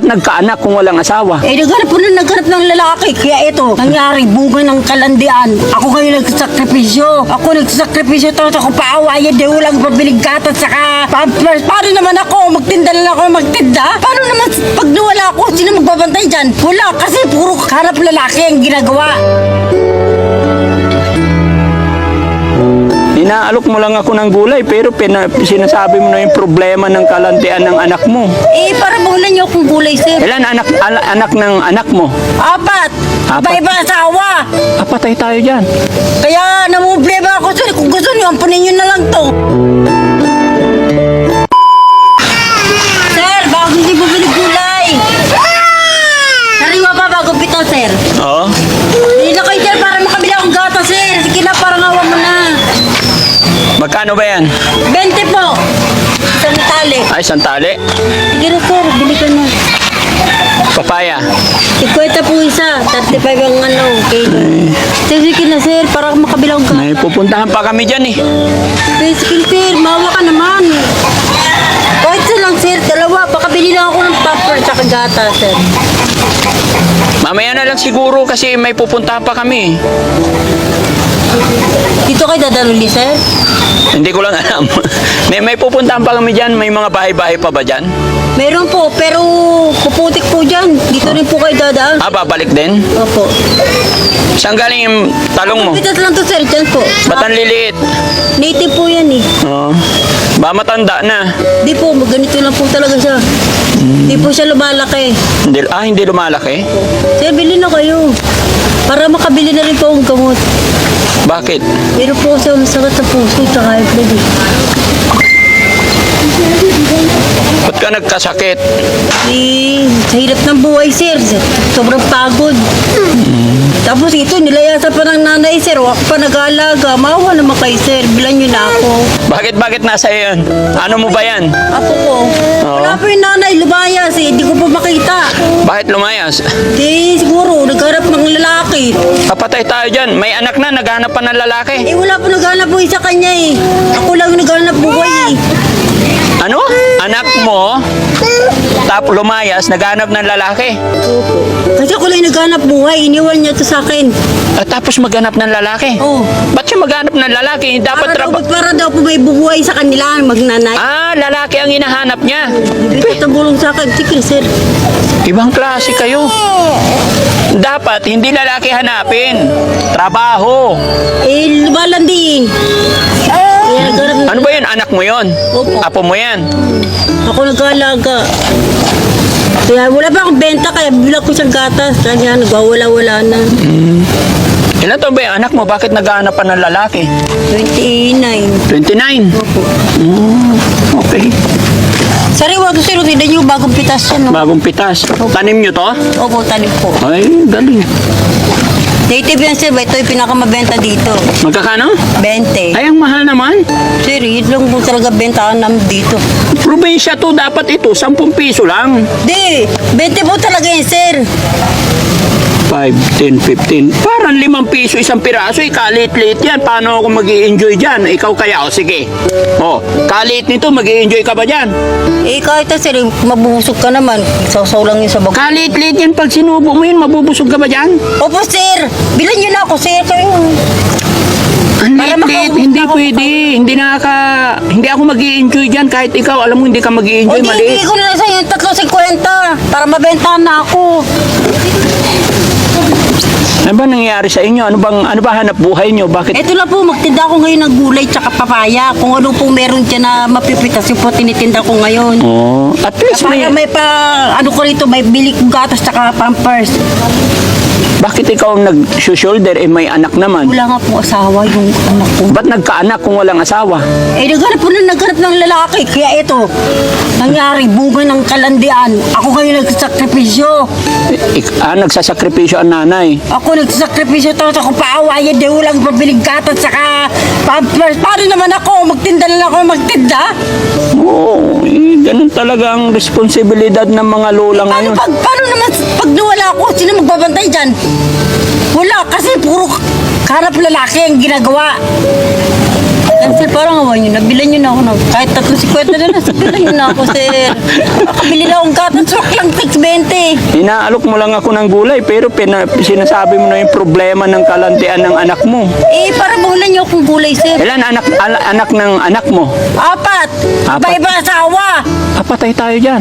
Ba't nagkaanak kung walang asawa? Eh, naghanap po na naghanap ng lalaki. Kaya ito, nangyari, bunga ng kalandian. Ako kayo nagsakripisyo. Ako nagsakripisyo, tapos ako paawayan, di walang pabiling gatas, saka pampers. Paano naman ako? Magtinda na lang ako magtinda? Paano naman pag nawala ako, sino magbabantay dyan? Wala, kasi puro hanap lalaki ang ginagawa. Inaalok mo lang ako ng gulay pero pina, sinasabi mo na yung problema ng kalantian ng anak mo. Eh, para niyo akong gulay, sir. Ilan anak ala- anak ng anak mo? Apat! Apat? Iba-iba asawa! Apatay tayo dyan. Kaya namumblema ako, sir. Kung gusto niyo, ampunin niyo na lang to. Sir, bago hindi bumili gulay. Sariwa pa bago pito, sir. Oo. Hindi na kayo, sir, para makabili akong gata, sir. Sige na, parang awa mo na. Magkano ba yan? 20 po. Isang tali. Ay, santali. Sige na, sir. Bili ka na. Papaya. 50 po isa. 35 ang ano, kilo. Sir, sige na, sir. Para makabili akong gata. May pupuntahan pa kami dyan eh. Basically, sir, mawa ka naman. Kahit isa lang, sir, dalawa. Pakabili lang ako ng popper at gata, sir. Mamaya na lang siguro kasi may pupuntahan pa kami. Dito kayo dadaluli, sir? Hindi ko lang alam. may, may pupuntahan pa kami dyan. May mga bahay-bahay pa ba dyan? Meron po, pero puputik po dyan. Dito rin po kayo dadaan. Ah, babalik din? Opo. Saan galing yung talong mo? Pitas lang to, sir. Dyan po. Ba't ang liliit? Native po yan, eh. Oo. Ba matanda na? Di po, ganito lang po talaga siya. Di po siya lumalaki. Hindi, ah, hindi lumalaki? Sir, bili na kayo. Para makabili na rin po akong gamot. Bakit? Pero po sa masakit sa puso, tsaka high blood, eh. Ka nagkasakit? Eh, sa hirap ng buhay, sir. Sobrang pagod. Tapos ito, nilayasan pa ng nanay, sir. O ako pa nag-aalaga. Maawa naman kay sir. Bilan nyo na ako. Bakit, bakit nasa iyo yun? Ano mo ba yan? Ako po. Wala pa yung nanay, lumayas eh. Hindi ko pa makita. Bakit lumayas? Di, siguro, nagharap ng lalaki. Papatay tayo dyan. May anak na, naghanap pa ng lalaki. Eh, wala pa naghanap buhay sa kanya eh. Ako lang yung naghanap buhay eh. Anak mo, tap lumayas, naghanap ng lalaki. Kasi ako lang yung naghanap buhay. Iniwan niya to sa akin. At tapos maghanap ng lalaki. Oh. Ba't siya maghanap ng lalaki? Dapat Para daw, para daw po may bubuhay sa kanila, magnanay. Ah, lalaki ang hinahanap niya. Hindi ko tabulong sa akin. Sige, sir. Ibang klase kayo. Dapat hindi lalaki hanapin. Trabaho. Eh, lumalandi eh. Ng... Ano ba yun? Anak mo yun? Opo. Apo mo yan? Ako nag-aalaga. Kaya wala pa akong benta, kaya bilang ko siyang gatas. Kaya nagwawala-wala na. Ilan to ba yung anak mo? Bakit naghahanap pa ng lalaki? 29. 29. Opo. Mm, okay. Sariwa to sir, tignan niyo bagong pitas yan. No? Bagong pitas. Tanim nyo to? Opo, tanim po. Ay, galing. Native yan sir, ba? ito yung pinakamabenta dito. Magkakano? 20. Ay, ang mahal naman. Sir, yun lang po talaga bentahan namin dito. Probinsya to, dapat ito, 10 piso lang. Di, 20 po talaga yan sir. 5, 10, 15. Parang 5 piso isang piraso. Eh, kalit-lit yan. Paano ako mag enjoy dyan? Ikaw kaya, o sige. O, kalit nito, mag enjoy ka ba dyan? Eh kahit na sir, mabubusog ka naman. Sausaw lang yun sa bag. Kalit-lit yan. Pag sinubo mo yun, mabubusog ka ba dyan? Opo sir, bilan niyo na ako sir. Makaubos Hindi ako. pwede. Hindi nakaka... Hindi ako mag enjoy dyan. Kahit ikaw, alam mo, hindi ka mag O enjoy di, maliit. bigay ko na lang sa inyo 3.50 para mabentahan na ako. Ano ba nangyayari sa inyo? Ano bang ano ba hanap buhay nyo? Bakit? Ito na po, magtinda ako ngayon ng gulay tsaka papaya. Kung ano pong meron dyan na mapipitas yung po tinitinda ko ngayon. Oh, at least may... Papaya may pa, ano ko rito, may bili kong gatas tsaka pampers. Bakit ikaw ang nag-shoulder eh may anak naman? Wala nga po asawa yung anak ko. Ba't nagkaanak kung walang asawa? Eh, naghanap po na naghanap ng lalaki. Kaya ito, nangyari, bunga ng kalandian. Ako kayo nagsakripisyo. Eh, ik- ah, nagsasakripisyo ang nanay. Ako nagsakripisyo tapos ako paawayan. Di walang pabiling gatas saka pampers. Paano naman ako? Magtinda na lang ako magtinda? Oo, eh, ganun talaga ang responsibilidad ng mga lola Paano, ngayon. pag, paano naman pag nawala ako? Sino magbabantay dyan? Wala, kasi puro harap lalaki ang ginagawa. Awan nyo, nabilan nyo na ako ng kahit tatlo si kwenta na lang, nabilan nyo na ako, sir. Nakabili na akong gatas, swak lang, 620. Inaalok mo lang ako ng gulay pero pina, sinasabi mo na yung problema ng kalantian ng anak mo. Eh, para bahulan nyo akong gulay, sir. Ilan anak ala- anak ng anak mo? Apat! Apat. Iba-iba asawa! Apatay tayo dyan.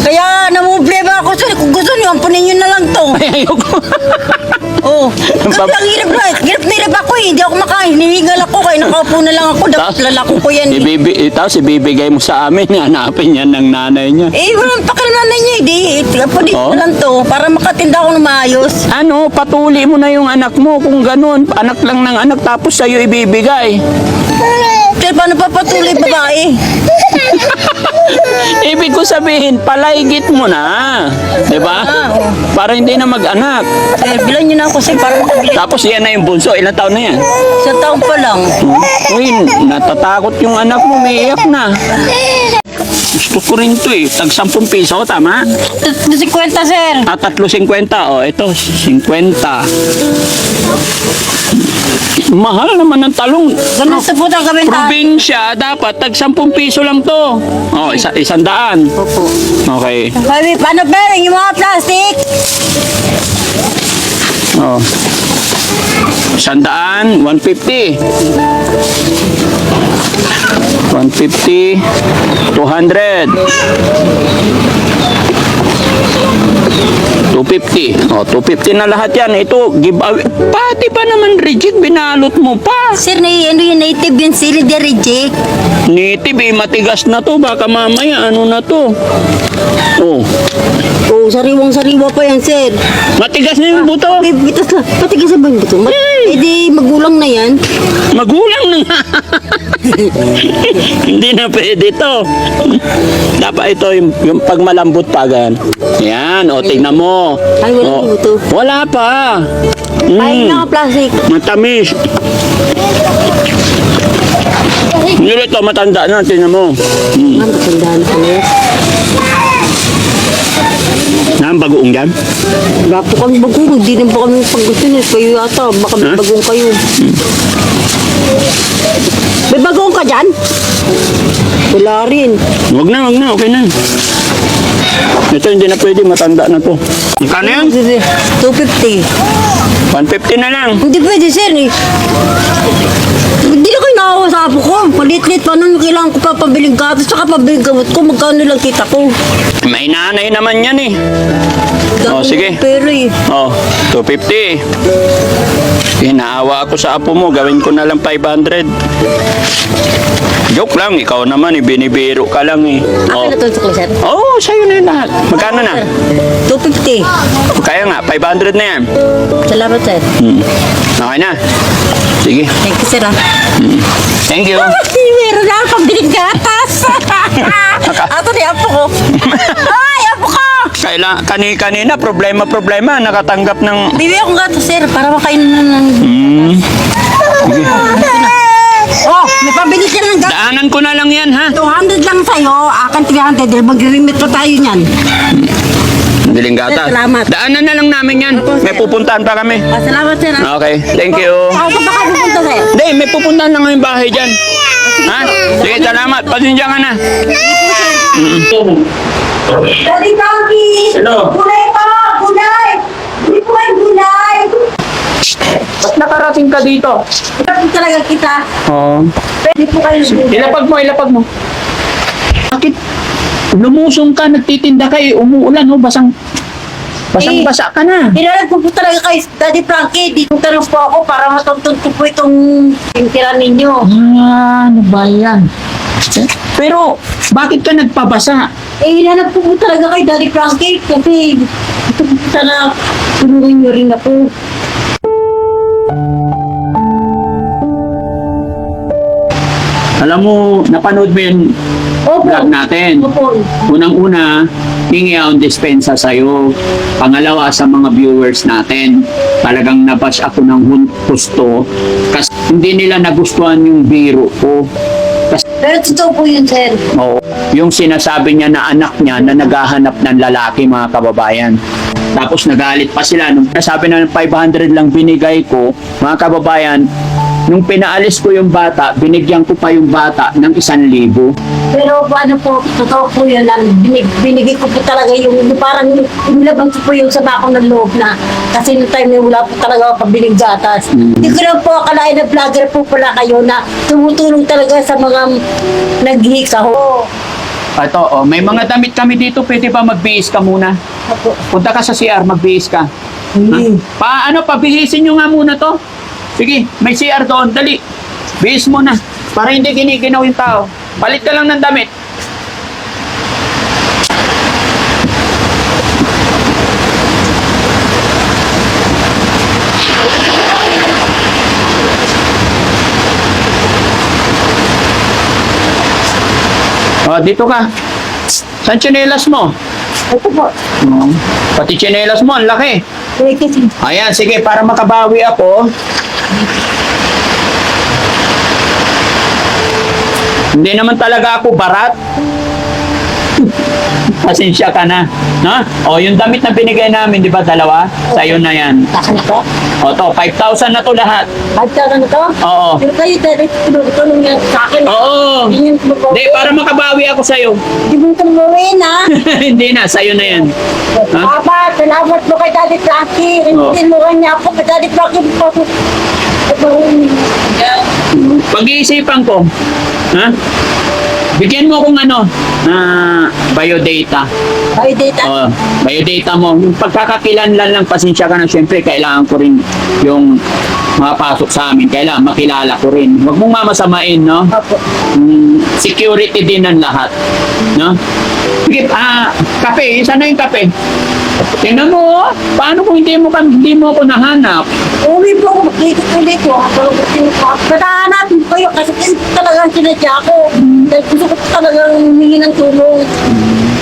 Kaya namumblema ako, sir. Kung gusto nyo, ampunin nyo na lang to. Ay, ayoko. Oo. Oh. Ang hirap na, hirap na hirap ako eh. Hindi ako makain. Hinihingal ako, kaya nakaupo na lang ako. Dapat lalako ko yan eh. Ibibi, eh, tapos ibibigay mo sa amin, hanapin yan ng nanay niya. Eh, walang pakilaman niya, hindi. Ampunin Oh? nyo lang to, para makatinda ako ng maayos. Ano, patuli mo na yung anak mo kung ganun. Anak lang ng anak tapos sa'yo ibibigay. Sir, paano papatuloy babae? Ibig ko sabihin, palaigit mo na. Di ba? Ah. Para hindi na mag-anak. Sir, bilan nyo na ako, sir, para. Tapos yan na yung bunso. Ilang taon na yan? Sa taon pa lang. Uy, natatakot yung anak mo. May iyak na. Gusto ko rin to eh. Tag 10 piso, tama? Tatlo si kwenta, sir. At 3.50. O, ito, 50. Mahal naman ng talong. Ganun sa puta kami tayo. Probinsya, dapat tag 10 piso lang to. Oh, isa, isang daan. Opo. Okay. Baby, paano pera? Yung mga plastic? Oh. Isang daan, 150. 150, 200. 250. Oh, 250 na lahat yan. Ito, give away. Pati pa naman reject, binalot mo pa. Sir, na, ano yung native yung sili de reject? Native eh, matigas na to. Baka mamaya, ano na to. Oh, Oo, sariwang-sariwa pa yan, sir. matigas na yung buto. Eh, bitas na. Pati kasi ba ito? Mat- eh di, magulang na yan. Magulang na nga. Hindi na pwede to. Dapat ito yung, yung pag malambot pa gan. Yan, o tingnan mo. Ay, wala O, buto. Wala pa. Mm, Ay, nga plastic. matamis. Hindi ito, matanda na. Tingnan mo. Mm. Ko na yan. Nang bagoong yan? Wala po kami bagong. Hindi rin po kami pag gusto niyo. Kayo yata. Baka may Ha? bagong kayo. May bagong ka dyan? Wala rin. Wag na, wag na. Okay na. Ito hindi na pwede. Matanda na to. Magkano yan? 250. 150 na lang. Hindi pwede, sir. Eh. Hindi na kayo nakawa sa apo ko. Palit-lit pa nun kailangan ko pa pabiling gatas tsaka pabiling gamot ko. Magkano lang kita ko. May nanay naman yan eh. Oh, Dami sige. ng Pera eh. Oh, 250. Inaawa ako sa apo mo, gawin ko na lang 500. Joke lang, ikaw naman, eh, binibiro ka lang eh. Oh, Akin na to, ko, sir. oh sa'yo na yun lahat. Magkano na? 250. Kaya nga, 500 na yan. Salamat, sir. Hmm. Okay na. Sige, Thank you, sir. ah. thank you. Meron na akong pabiling gatas. Ato ni apo ko. Ay, apo ko! Kaila, kani kanina, problema, problema, nakatanggap ng... Bibi akong gatas, sir, para makain na ng... Sige. Oh, may pabili ka ng gatas. Daanan ko na lang yan, ha? 200 lang sa'yo, akin 300 dahil mag-remit pa tayo niyan. Biling gata. Salamat. Daanan na lang namin yan. May pupuntahan pa kami. Ah, salamat, sir. ah. Okay, thank you. Ako pa kayo pupunta sa'yo. Hindi, may pupuntahan lang yung bahay dyan. Ha? Sige, salamat. Pasensya ka na. Daddy Frankie! Hello. Gulay pa! Gulay! Hindi po kayo gulay! Ba't nakarating ka dito? Hindi talaga kita. Oo. Pwede po kayo gulay. Ilapag mo, ilapag mo. Bakit? Lumusong ka, nagtitinda ka eh. Umuulan, oh, basang... Basang-basa ka na. Hinalag ko po talaga kay Daddy Frankie. Dito tanong po ako para matuntun ko po itong tintira ninyo. Ah, ano ba yan? Pero, bakit ka nagpabasa? Eh, hinalag ko po talaga kay Daddy Frankie kasi ito po sana tulungan niyo rin ako. Alam mo, napanood mo yung Opo. vlog natin. Opo. Unang-una, hingi akong dispensa sa'yo. Pangalawa, sa mga viewers natin, talagang nabash ako ng hun- gusto kasi hindi nila nagustuhan yung biro ko. Pero totoo po yun, sir. oh, yung sinasabi niya na anak niya na naghahanap ng lalaki, mga kababayan. Tapos nagalit pa sila. Nung nasabi na ng 500 lang binigay ko, mga kababayan, nung pinaalis ko yung bata, binigyan ko pa yung bata ng isang libo. Pero ano po, totoo po yun, ang binig, binigay ko po talaga yung, yung parang inilabang ko po yung sa bako ng loob na kasi noong time na wala po talaga ako pabiling gatas. Hindi ko lang po akalain na vlogger po pala kayo na tumutulong talaga sa mga naghihikaho. Ito, oh, may mga damit kami dito, pwede ba magbihis ka muna? Opo. Punta ka sa CR, magbihis ka. Hmm. Pa, ano, pabihisin nyo nga muna to. Sige, may CR doon, dali. Bihis mo na. Para hindi giniginaw yung tao. Palit ka lang ng damit. Oh, dito ka. Saan tsinelas mo? Ito po. Pati tsinelas mo, ang laki. Ayan, sige, para makabawi ako. Hindi naman talaga ako barat. Pasensya ka na. Ha? O, yung damit na binigay namin, di ba, dalawa? Sa'yo na yan. takan ko. O, to, 5,000 na to lahat. Hagtagan na to? Oo. Pero kayo, direct tinutulong niya sa akin. Oo. Hindi. Hindi, para makabawi ako sa'yo. Hindi mo tumulungin, ha? Hindi na, sa'yo na yan. Ha? Papa, salamat po kay Daddy Frankie. Oo. Tinulungan niya ako kay Daddy Frankie po. Pag-iisipan ko, ha? Bigyan mo kung ano, na biodata. ay, data. Oh, biodata mo. Yung pagkakakilanlan lang, pasensya ka na. Siyempre, kailangan ko rin yung mapasok sa amin. Kailangan makilala ko rin. Huwag mong mamasamain, no? Opo. Mm, security din ang lahat. No? Sige, ah, kape. Isa na yung kape. Tingnan mo, oh. paano kung hindi mo, hindi mo ako nahanap? Uwi po ako, makikita ko dito. Natahanapin ko kayo kasi talagang sinadya ko. Dahil gusto ko talagang humingi ng tulong.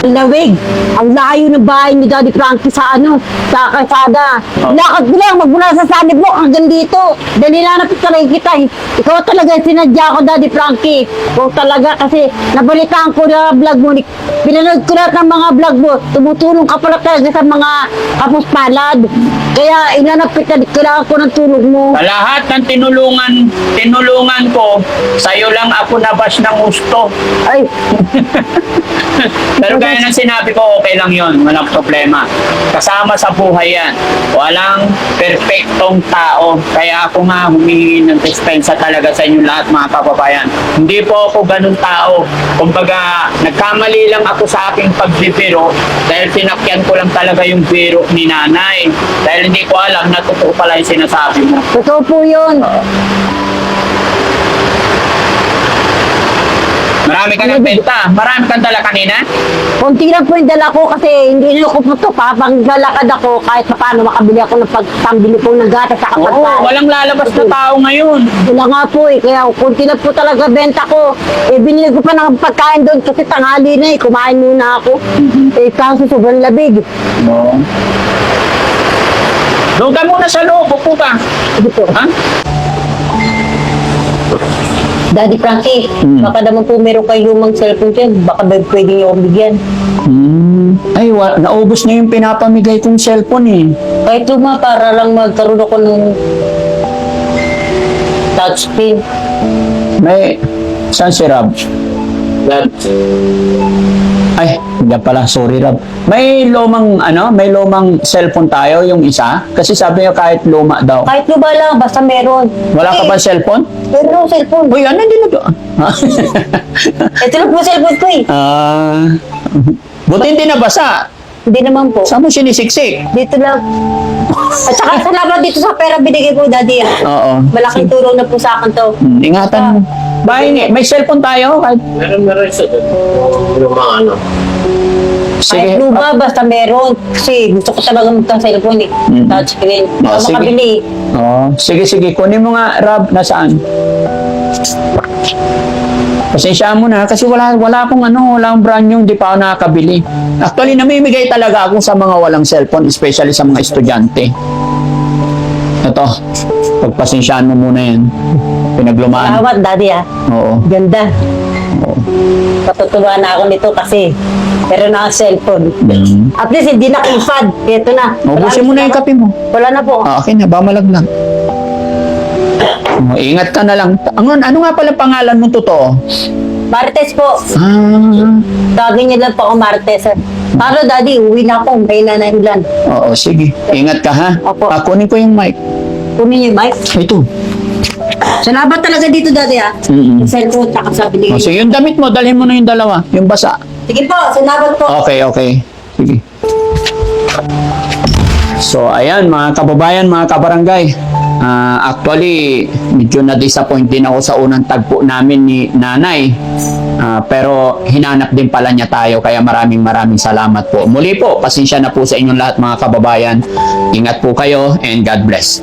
Lawig. Ang layo ng bahay ni Daddy Frankie sa ano, sa kalsada. Oh. Lakad ko lang, magmula sa sanib mo hanggang dito. Dahil nilanap ko talaga kita. eh. Ikaw talaga sinadya ko, Daddy Frankie. Ikaw talaga kasi nabalitaan ko na vlog mo. Pinanood ko lahat ng mga vlog mo. Tumutulong ka pala talaga sa mga kapos palad. Kaya inanap kita, kailangan ko ng tulong mo. Sa lahat ng tinulungan, tinulungan ko, sa'yo lang ako nabash ng gusto. Ay, Pero gaya ng sinabi ko, okay lang yon, walang problema. Kasama sa buhay yan. Walang perfectong tao. Kaya ako nga humihingi ng dispensa talaga sa inyo lahat mga kababayan. Hindi po ako ganun tao. Kumbaga, nagkamali lang ako sa aking pagbibiro dahil sinakyan ko lang talaga yung biro ni nanay. Dahil hindi ko alam na totoo pala yung sinasabi mo. totoo po yun. Marami ka ng benta. Marami kang dala kanina. Kunti lang po yung dala ko kasi hindi nyo ko po ito pa. Pag lalakad ako, kahit pa paano makabili ako ng pagpambili po ng gatas sa Oo, kapatid. walang lalabas na tao ngayon. Wala nga po eh, kaya kunti lang po talaga benta ko. Eh, binili ko pa ng pagkain doon kasi tanghali na eh, kumain muna ako. Eh, kaso sobrang labig. Oo. Doon ka muna sa loob, upo ka. Sige po. Ha? Daddy Frankie, Hmm. baka naman po meron kayo lumang cellphone dyan, baka ba pwede nyo akong bigyan. Hmm. Ay, wa- naubos na yung pinapamigay kong cellphone eh. Kahit luma, para lang magkaroon ako ng touchscreen. May, saan si Rob? Ay, hindi pala, sorry Rob. May lumang, ano, may lumang cellphone tayo, yung isa. Kasi sabi niya kahit luma daw. Kahit luma lang, basta meron. Wala ka Eh, ba cellphone? Meron akong cellphone. Uy, ano, hindi na doon. Ito lang po cellphone ko eh. Ah, buti hindi nabasa. Hindi naman po. Saan mo sinisiksik? Dito lang. At saka salamat dito sa pera binigay ko, daddy. ah. Oo. Malaking tulong na po sa akin to. Hmm, ingatan mo. Hindi. May cellphone tayo? Kahit, Meron meron isa doon. Yung mga ano. Kahit sige. luma, basta meron. Kasi gusto ko talaga magka-cellphone eh. Mm. Touchscreen. Oh, Baka sige. makabili. Oh, sige, sige. Kunin mo nga, Rob, nasaan? Pasensya mo na kasi wala wala akong ano, wala akong brand new, hindi pa ako nakakabili. Actually, namimigay talaga ako sa mga walang cellphone, especially sa mga estudyante. Ito, pagpasensyaan mo muna yan. Pinaglumaan. Salamat, daddy ah. Oo. Ganda. oo. Patutuwa na ako nito kasi meron na akong cellphone. Mm. At least hindi na keypad. Ito na. Ubusin mo na yung kape mo. Wala na po. Ah, okay na, bamalag lang. Oh, ingat ka na lang. Ano, ano nga pala pangalan mo totoo? Martes po. Ah, Tawagin niyo lang po ako Martes, sir. Para daddy, uwi na ako. May na na ilan. oo, sige. Ingat ka ha. Opo. Ah, kunin ko yung mic. Kunin niyo, Mike. Ito. Salamat talaga dito, daddy, ha. Mm-mm. Yung cellphone, taka sa binigay. O, sige, yung damit mo, dalhin mo na yung dalawa. Yung basa. Sige po, salamat po. Okay, okay. Sige. So, ayan, mga kababayan, mga kabarangay. Ah, actually, medyo na-disappoint din ako sa unang tagpo namin ni nanay. Ah, pero hinanap din pala niya tayo, kaya maraming maraming salamat po. Muli po, pasensya na po sa inyong lahat mga kababayan. Ingat po kayo and God bless.